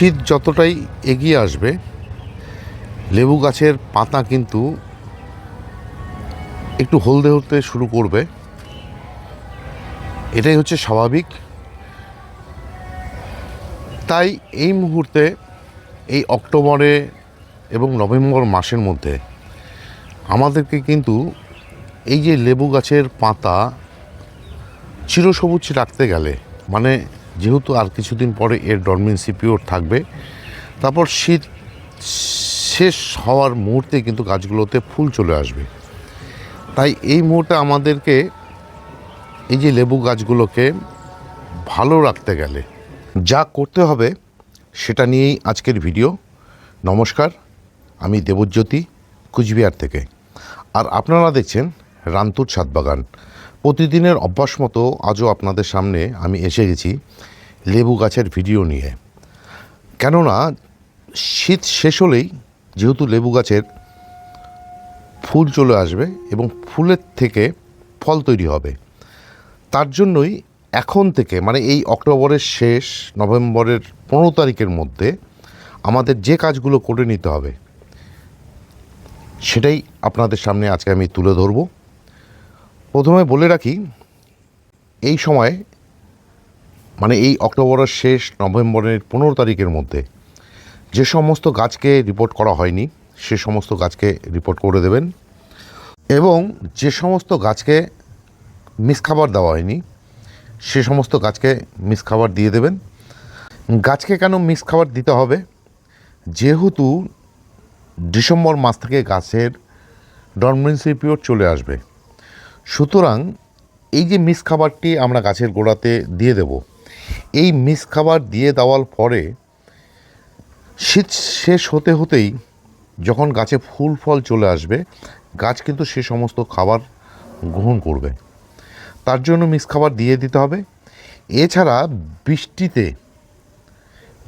শীত যতটাই এগিয়ে আসবে, লেবু গাছের পাতা কিন্তু একটু হলদে হতে শুরু করবে। এটাই হচ্ছে স্বাভাবিক। তাই এই মুহূর্তে এই অক্টোবরে এবং নভেম্বর মাসের মধ্যে আমাদেরকে কিন্তু এই যে লেবু গাছের পাতা চিরসবুজ রাখতে গেলে মানে যেহেতু আর কিছুদিন পরে এর ডরমেন্সি পিরিয়ড থাকবে, তারপর শীত শেষ হওয়ার মুহূর্তে কিন্তু গাছগুলোতে ফুল চলে আসবে। তাই এই মুহূর্তে আমাদেরকে এই যে লেবু গাছগুলোকে ভালো রাখতে গেলে যা করতে হবে সেটা নিয়েই আজকের ভিডিও। নমস্কার, আমি দেবজ্যোতি, কুচবিহার থেকে। আর আপনারা দেখছেন রান্তুর ছাদ বাগান প্রতিদিনের অভ্যাস মতো আজও আপনাদের সামনে আমি এসে গেছি লেবু গাছের ভিডিও নিয়ে। কেননা শীত শেষ হলেই যেহেতু লেবু গাছের ফুল চলে আসবে এবং ফুলের থেকে ফল তৈরি হবে, তার জন্যই এখন থেকে মানে এই অক্টোবরের শেষ, নভেম্বরের পনেরো তারিখের মধ্যে আমাদের যে কাজগুলো করে নিতে হবে, সেটাই আপনাদের সামনে আজকে আমি তুলে ধরব। প্রথমে বলে রাখি, এই সময় মানে এই অক্টোবরের শেষ নভেম্বরের পনেরো তারিখের মধ্যে যে সমস্ত গাছকে রিপোর্ট করা হয়নি, সে সমস্ত গাছকে রিপোর্ট করে দেবেন এবং যে সমস্ত গাছকে মিস খাবার দেওয়া হয়নি, সে সমস্ত গাছকে মিস খাবার দিয়ে দেবেন। গাছকে কেন মিস খাবার দিতে হবে? যেহেতু ডিসেম্বর মাস থেকে গাছের ডরমেন্সি পিরিয়ড চলে আসবে। সুতরাং এই যে মিস খাবারটি আমরা গাছের গোড়াতে দিয়ে দেব, এই মিস খাবার দিয়ে দেওয়ার পরে শীত শেষ হতে হতেই যখন গাছে ফুল ফল চলে আসবে, গাছ কিন্তু সে সমস্ত খাবার গ্রহণ করবে। তার জন্য মিক্স খাবার দিয়ে দিতে হবে। এছাড়া বৃষ্টিতে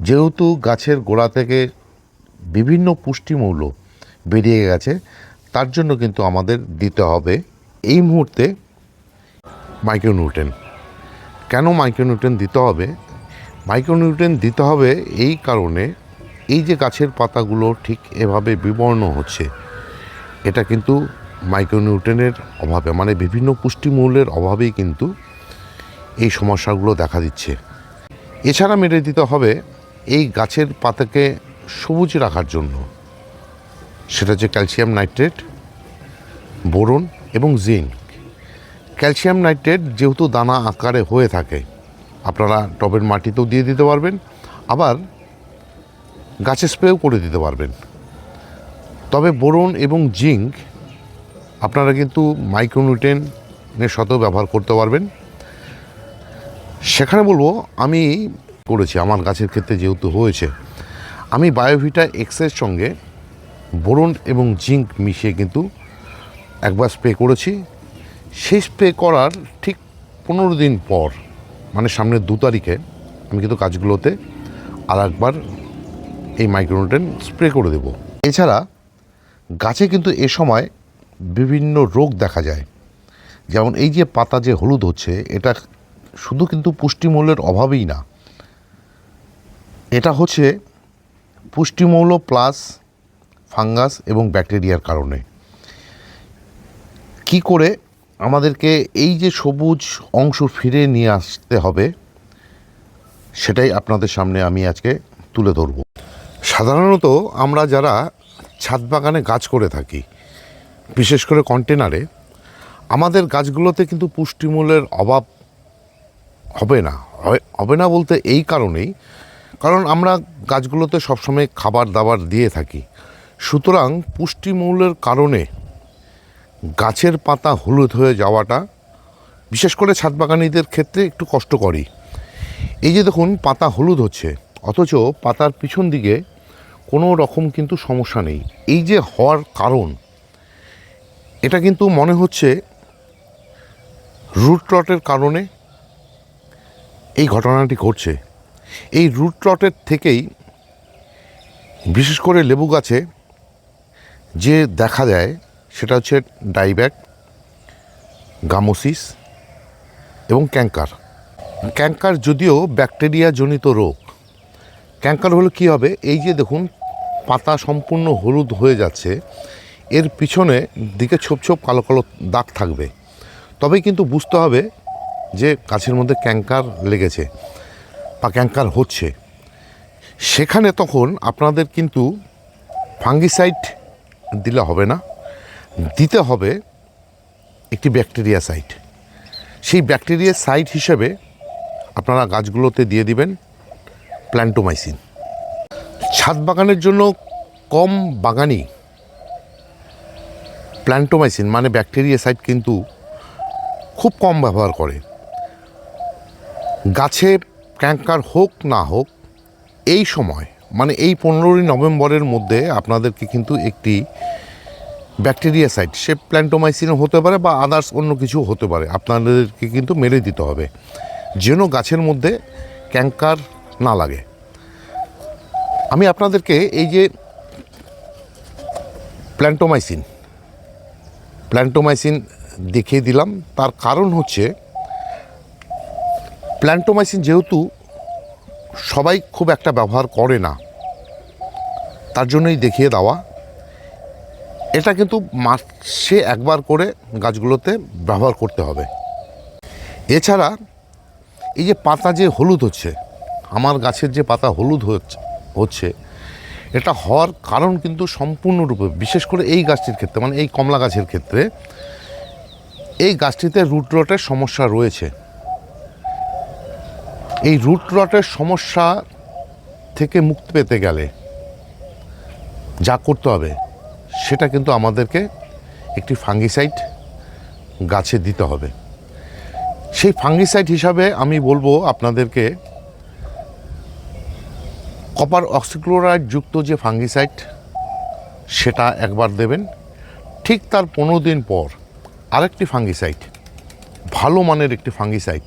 যেহেতু গাছের গোড়া থেকে বিভিন্ন পুষ্টিমূল্য বেরিয়ে গেছে, তার জন্য কিন্তু আমাদের দিতে হবে এই মুহূর্তে মাইক্রোনিউট্রেন কেন মাইক্রোনিউট্রেন দিতে হবে? মাইক্রোনিউট্রেন দিতে হবে এই কারণে এই যে গাছের পাতাগুলো ঠিক এভাবে বিবর্ণ হচ্ছে, এটা কিন্তু মাইক্রোনিউট্রেনের অভাবে মানে বিভিন্ন পুষ্টিমূল্যের অভাবেই কিন্তু এই সমস্যাগুলো দেখা দিচ্ছে। এছাড়া মেরে দিতে হবে এই গাছের পাতাকে সবুজ রাখার জন্য। সেটা হচ্ছে ক্যালসিয়াম নাইট্রেট, বোরন এবং জিঙ্ক। ক্যালসিয়াম নাইট্রেট যেহেতু দানা আকারে হয়ে থাকে, আপনারা টবের মাটিতেও দিয়ে দিতে পারবেন, আবার গাছে স্প্রেও করে দিতে পারবেন। তবে বোরন এবং জিঙ্ক আপনারা কিন্তু মাইক্রোনিউট্রেনের সাথেও ব্যবহার করতে পারবেন। সেখানে বলব, আমি করেছি, আমার গাছের ক্ষেত্রে যেহেতু হয়েছে, আমি বায়োভিটা এক্সের সঙ্গে বোরন এবং জিঙ্ক মিশিয়ে কিন্তু একবার স্প্রে করেছি। সেই স্প্রে করার ঠিক পনেরো দিন পর মানে সামনের দু তারিখে, আমি কিন্তু গাছগুলোতে আর একবার এই মাইক্রোনিউট্রেন স্প্রে করে দেব। এছাড়া গাছে কিন্তু এ সময় বিভিন্ন রোগ দেখা যায়। যেমন এই যে পাতা যে হলুদ হচ্ছে, এটা শুধু কিন্তু পুষ্টিমূল্যের অভাবেই না। এটা হচ্ছে পুষ্টিমৌল প্লাস ফাঙ্গাস এবং ব্যাকটেরিয়ার কারণে। কি করে আমাদেরকে এই যে সবুজ অংশ ফিরে নিয়ে আসতে হবে, সেটাই আপনাদের সামনে আমি আজকে তুলে ধরব। সাধারণত আমরা যারা ছাদ বাগানে গাছ করে থাকি, বিশেষ করে কন্টেনারে, আমাদের গাছগুলোতে কিন্তু পুষ্টিমূলের অভাব হবে না। হবে না বলতে এই কারণেই, কারণ আমরা গাছগুলোতে সবসময় খাবার দাবার দিয়ে থাকি। সুতরাং পুষ্টিমূলের কারণে গাছের পাতা হলুদ হয়ে যাওয়াটা, বিশেষ করে ছাদ বাগানিদের ক্ষেত্রে একটু কষ্টকরই। এই যে দেখুন, পাতা হলুদ হচ্ছে, অথচ পাতার পিছন দিকে কোনো রকম কিন্তু সমস্যা নেই। এই যে হওয়ার কারণ, এটা কিন্তু মনে হচ্ছে রুট রটের কারণে এই ঘটনাটি ঘটছে। এই রুট রটের থেকেই বিশেষ করে লেবু গাছে যে দেখা যায় সেটা হচ্ছে ডাইব্যাক, গামোসিস এবং ক্যাঙ্কার ক্যাঙ্কার যদিও ব্যাকটেরিয়া জনিত রোগ ক্যাঙ্কার হলে কি হবে? এই যে দেখুন, পাতা সম্পূর্ণ হলুদ হয়ে যাচ্ছে, এর পিছনে দিকে ছোপ ছোপ কালো কালো দাগ থাকবে। তবেই কিন্তু বুঝতে হবে যে গাছের মধ্যে ক্যাঙ্কার লেগেছে বা ক্যাঙ্কার হচ্ছে। সেখানে তখন আপনাদের কিন্তু ফাঙ্গিসাইড দিলে হবে না। দিতে হবে একটি ব্যাকটেরিয়া সাইট। সেই ব্যাকটেরিয়া সাইট হিসেবে আপনারা গাছগুলোতে দিয়ে দিবেন প্ল্যান্টোমাইসিন। ছাদ বাগানের জন্য কম বাগানি প্ল্যান্টোমাইসিন মানে ব্যাকটেরিয়া সাইট কিন্তু খুব কম ব্যবহার করে। গাছে ক্যাঙ্কার হোক না হোক, এই সময় মানে এই পনেরোই নভেম্বরের মধ্যে আপনাদেরকে কিন্তু একটি ব্যাকটেরিয়া সাইট, সে প্ল্যান্টোমাইসিনও হতে পারে বা আদার্স অন্য কিছু হতে পারে। আপনাদেরকে কিন্তু মেরে দিতে হবে। যেন গাছের মধ্যে ক্যাঙ্কার না লাগে। আমি আপনাদেরকে এই যে প্ল্যান্টোমাইসিন প্ল্যান্টোমাইসিন দেখিয়ে দিলাম। তার কারণ হচ্ছে, প্ল্যান্টোমাইসিন যেহেতু সবাই খুব একটা ব্যবহার করে না, তার জন্যই দেখিয়ে দেওয়া। এটা কিন্তু মাসে একবার করে গাছগুলোতে ব্যবহার করতে হবে। এছাড়া এই যে পাতা যে হলুদ হচ্ছে, আমার গাছের যে পাতা হলুদ হচ্ছে এটা হওয়ার কারণ কিন্তু সম্পূর্ণরূপে, বিশেষ করে এই গাছটির ক্ষেত্রে মানে এই কমলা গাছের ক্ষেত্রে, এই গাছটিতে রুট রটের সমস্যা রয়েছে। এই রুট রটের সমস্যা থেকে মুক্তি পেতে গেলে যা করতে হবে সেটা কিন্তু আমাদেরকে একটি ফাঙ্গিসাইড গাছে দিতে হবে। সেই ফাঙ্গিসাইড হিসাবে আমি বলব আপনাদেরকে কপার অক্সিক্লোরাইড যুক্ত যে ফাঙ্গিসাইড সেটা একবার দেবেন। ঠিক তার পনেরো দিন পর আরেকটি ফাঙ্গিসাইড ভালো মানের একটি ফাঙ্গিসাইড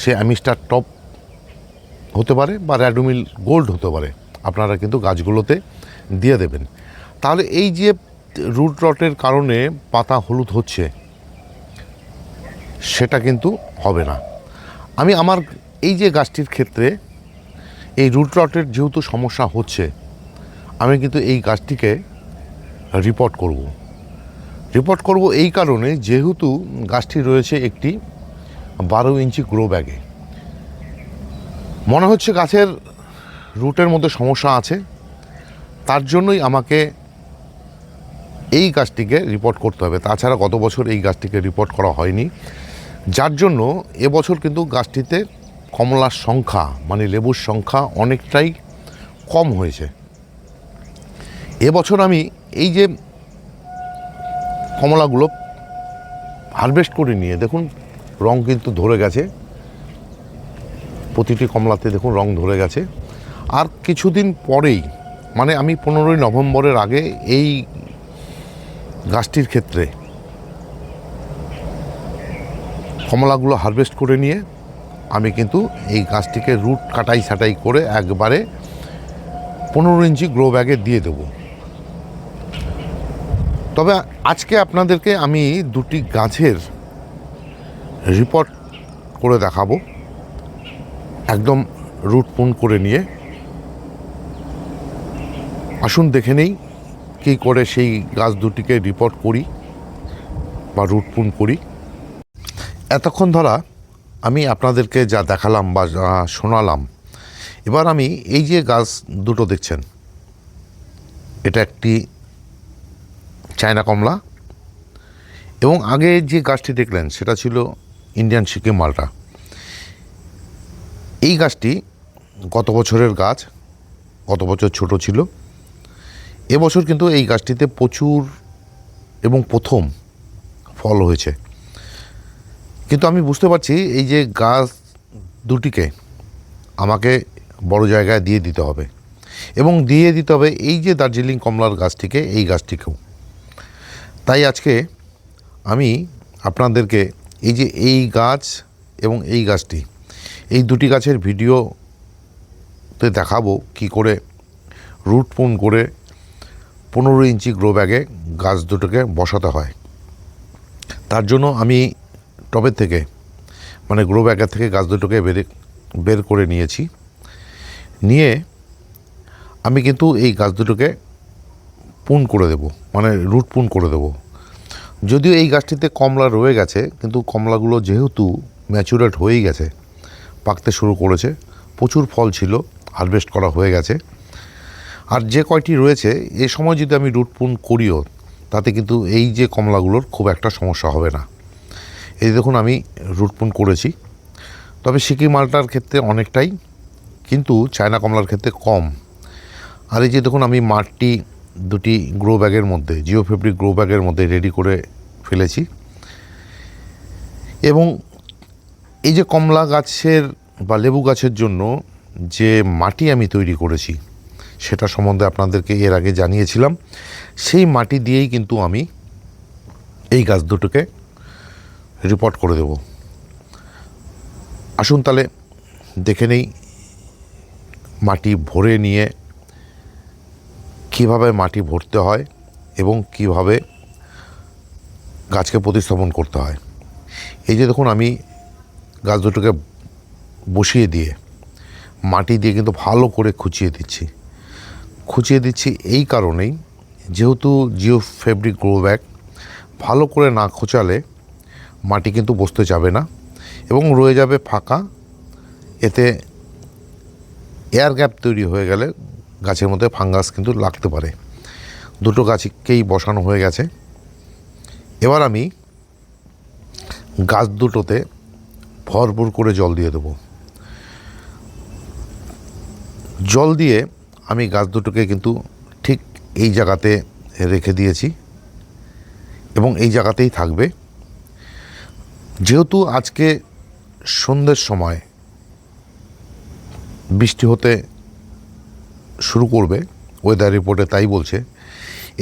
সে অ্যামিস্টার টপ হতে পারে বা র্যাডোমিল গোল্ড হতে পারে। আপনারা কিন্তু গাছগুলোতে দিয়ে দেবেন। তাহলে এই যে রুট রটের কারণে পাতা হলুদ হচ্ছে, সেটা কিন্তু হবে না। আমি আমার এই যে গাছটির ক্ষেত্রে এই রুট রটের যেহেতু সমস্যা হচ্ছে, আমি কিন্তু এই গাছটিকে রিপোর্ট করব। রিপোর্ট করব এই কারণে যেহেতু গাছটি রয়েছে একটি বারো ইঞ্চি গ্রো ব্যাগে মনে হচ্ছে গাছের রুটের মধ্যে সমস্যা আছে, তার জন্যই আমাকে এই গাছটিকে রিপোর্ট করতে হবে। তাছাড়া গত বছর এই গাছটিকে রিপোর্ট করা হয়নি। যার জন্য এবছর কিন্তু গাছটিতে কমলার সংখ্যা মানে লেবুর সংখ্যা অনেকটাই কম হয়েছে। এবছর আমি এই যে কমলাগুলো হারভেস্ট করে নিয়ে, দেখুন রং কিন্তু ধরে গেছে। প্রতিটি কমলাতে দেখুন রং ধরে গেছে। আর কিছুদিন পরেই মানে আমি পনেরোই নভেম্বরের আগে এই গাছটির ক্ষেত্রে কমলাগুলো হারভেস্ট করে নিয়ে আমি কিন্তু এই গাছটিকে রুট কাটাই ছাটাই করে একবারে পনেরো ইঞ্চি গ্রো ব্যাগে দিয়ে দেব। তবে আজকে আপনাদেরকে আমি দুটি গাছের রিপোর্ট করে দেখাবো। একদম রুট পুন করে নিয়ে। আসুন দেখে নেই। কী করে সেই গাছ দুটিকে রিপোর্ট করি বা রুট পুন করি। এতক্ষণ ধরা আমি আপনাদেরকে যা দেখালাম বা শোনালাম, এবার আমি এই যে গাছ দুটো দেখছেন, এটা একটি চায়না কমলা এবং আগে যে গাছটি দেখলেন সেটা ছিল ইন্ডিয়ান সিকিম মালটা। এই গাছটি গত বছরের গাছ, গত বছর ছোট ছিল এবছর কিন্তু এই গাছটিতে প্রচুর এবং প্রথম ফল হয়েছে। কিন্তু আমি বুঝতে পারছি এই যে গাছ দুটিকে আমাকে বড় জায়গায় দিয়ে দিতে হবে এবং দিয়ে দিতে হবে এই যে দার্জিলিং কমলার গাছটিকে, এই গাছটিকেও। তাই আজকে আমি আপনাদেরকে এই যে এই গাছ এবং এই গাছটি, এই দুটি গাছের ভিডিওতে দেখাবো কি করে রুট পুন করে পনেরো ইঞ্চি গ্রো ব্যাগে গাছ দুটোকে বসাতে হয়। তার জন্য আমি টবের থেকে মানে গ্রো ব্যাগের থেকে গাছ দুটোকে বের বের করে নিয়েছি। নিয়ে আমি কিন্তু এই গাছ দুটোকে পুন করে দেব মানে রুট পুন করে দেব। যদিও এই গাছটিতে কমলা রয়ে গেছে, কিন্তু কমলাগুলো যেহেতু ম্যাচুরেট হয়েই গেছে, পাকতে শুরু করেছে, প্রচুর ফল ছিল, হারভেস্ট করা হয়ে গেছে। আর যে কয়টি রয়েছে, এ সময় যদি আমি রুট পুন করিও, তাতে কিন্তু এই যে কমলাগুলোর খুব একটা সমস্যা হবে না। এই দেখুন, আমি রুট পুন করেছি। তবে সিকি মালটার ক্ষেত্রে অনেকটাই, কিন্তু চায়না কমলার ক্ষেত্রে কম। আর এই যে দেখুন, আমি মাঠটি দুটি গ্রো ব্যাগের মধ্যে জিও ফেব্রিক গ্রো ব্যাগের মধ্যে রেডি করে ফেলেছি। এবং এই যে কমলা গাছের বা লেবু গাছের জন্য যে মাটি আমি তৈরি করেছি সেটা সম্বন্ধে আপনাদেরকে এর আগে জানিয়েছিলাম। সেই মাটি দিয়েই কিন্তু আমি এই গাছ দুটোকে রিপোর্ট করে দেব। আসুন তাহলে দেখে নেই মাটি ভরে নিয়ে কীভাবে মাটি ভরতে হয় এবং কীভাবে গাছকে প্রতিস্থাপন করতে হয়। এই যে দেখুন, আমি গাছ দুটোকে বসিয়ে দিয়ে মাটি দিয়ে কিন্তু ভালো করে খুঁচিয়ে দিচ্ছি। খুঁচিয়ে দিচ্ছি এই কারণেই। যেহেতু জিও ফেব্রিক গ্রো ব্যাগ, ভালো করে না খোঁচালে মাটি কিন্তু বসতে যাবে না এবং রয়ে যাবে ফাঁকা। এতে এয়ার গ্যাপ তৈরি হয়ে গেলে গাছের মধ্যে ফাঙ্গাস কিন্তু লাগতে পারে। দুটো গাছকেই বসানো হয়ে গেছে। এবার আমি গাছ দুটোতে ভরপুর করে জল দিয়ে দেবো। জল দিয়ে আমি গাছ দুটোকে কিন্তু ঠিক এই জায়গাতে রেখে দিয়েছি এবং এই জায়গাতেই থাকবে। যেহেতু আজকে সন্ধ্যের সময় বৃষ্টি হতে শুরু করবে ওয়েদার রিপোর্টে তাই বলছে,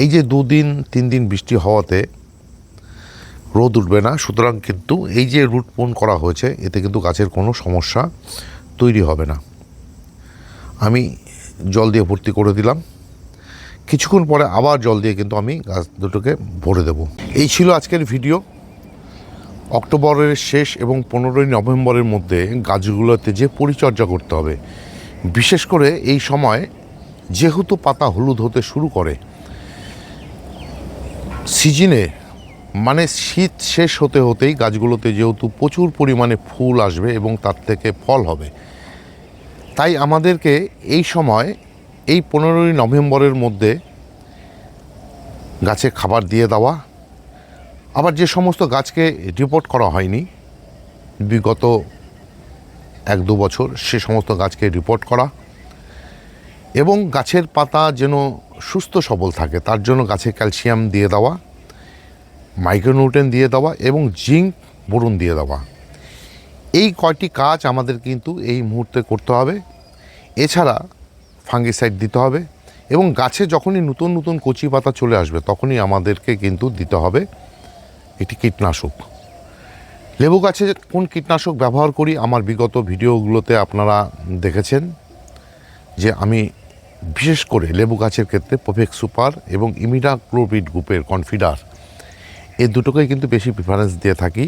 এই যে দুদিন তিন দিন বৃষ্টি হওয়াতে রোদ উঠবে না, সুতরাং কিন্তু এই যে রুট পোন করা হয়েছে, এতে কিন্তু গাছের কোনো সমস্যা তৈরি হবে না। আমি জল দিয়ে ভর্তি করে দিলাম। কিছুক্ষণ পরে আবার জল দিয়ে কিন্তু আমি গাছ দুটোকে ভরে দেব। এই ছিল আজকের ভিডিও। অক্টোবরের শেষ এবং পনেরোই নভেম্বরের মধ্যে গাছগুলোতে যে পরিচর্যা করতে হবে, বিশেষ করে এই সময় যেহেতু পাতা হলুদ হতে শুরু করে, সিজনে মানে শীত শেষ হতে হতেই গাছগুলোতে যেহেতু প্রচুর পরিমাণে ফুল আসবে এবং তার থেকে ফল হবে তাই আমাদেরকে এই সময়, এই পনেরোই নভেম্বরের মধ্যে গাছে খাবার দিয়ে দেওয়া। আবার যে সমস্ত গাছকে রিপোর্ট করা হয়নি, বিগত এক দু বছর সে সমস্ত গাছকে রিপোর্ট করা এবং গাছের পাতা যেন সুস্থ সবল থাকে, তার জন্য গাছে ক্যালসিয়াম দিয়ে দেওয়া মাইক্রোনিউট্রেন দিয়ে দেওয়া এবং জিঙ্ক বোরন দিয়ে দেওয়া। এই কয়টি কাজ আমাদের কিন্তু এই মুহূর্তে করতে হবে। এছাড়া ফাঙ্গিসাইড দিতে হবে এবং গাছে যখনই নতুন নতুন কচি পাতা চলে আসবে, তখনই আমাদেরকে কিন্তু দিতে হবে একটি কীটনাশক। লেবু গাছে কোন কীটনাশক ব্যবহার করি, আমার বিগত ভিডিওগুলোতে আপনারা দেখেছেন যে আমি বিশেষ করে লেবু গাছের ক্ষেত্রে প্রফেক সুপার এবং ইমিডা ক্লোপিড গ্রুপের কনফিডার এই দুটোকেই কিন্তু বেশি প্রিফারেন্স দিয়ে থাকি।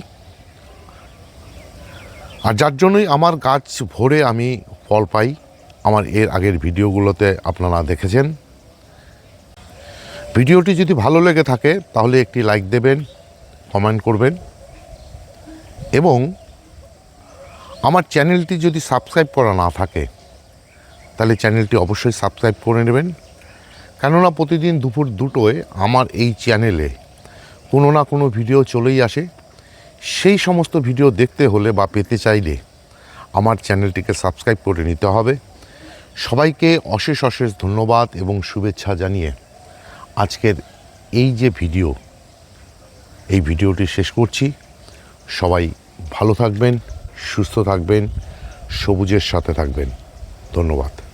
আর যার জন্যই আমার গাছ ভরে আমি ফল পাই। আমার এর আগের ভিডিওগুলোতে আপনারা দেখেছেন। ভিডিওটি যদি ভালো লেগে থাকে, তাহলে একটি লাইক দেবেন কমেন্ট করবেন। এবং আমার চ্যানেলটি যদি সাবস্ক্রাইব করা না থাকে, তাহলে চ্যানেলটি অবশ্যই সাবস্ক্রাইব করে নেবেন। কেননা প্রতিদিন দুপুর দুটোয় আমার এই চ্যানেলে কোনো না কোনো ভিডিও চলেই আসে। সেই সমস্ত ভিডিও দেখতে হলে বা পেতে চাইলে আমার চ্যানেলটিকে সাবস্ক্রাইব করে নিতে হবে। সবাইকে অশেষ অশেষ ধন্যবাদ এবং শুভেচ্ছা জানিয়ে আজকের এই যে ভিডিও, এই ভিডিওটি শেষ করছি। সবাই ভালো থাকবেন, সুস্থ থাকবেন, সবুজের সাথে থাকবেন। ধন্যবাদ।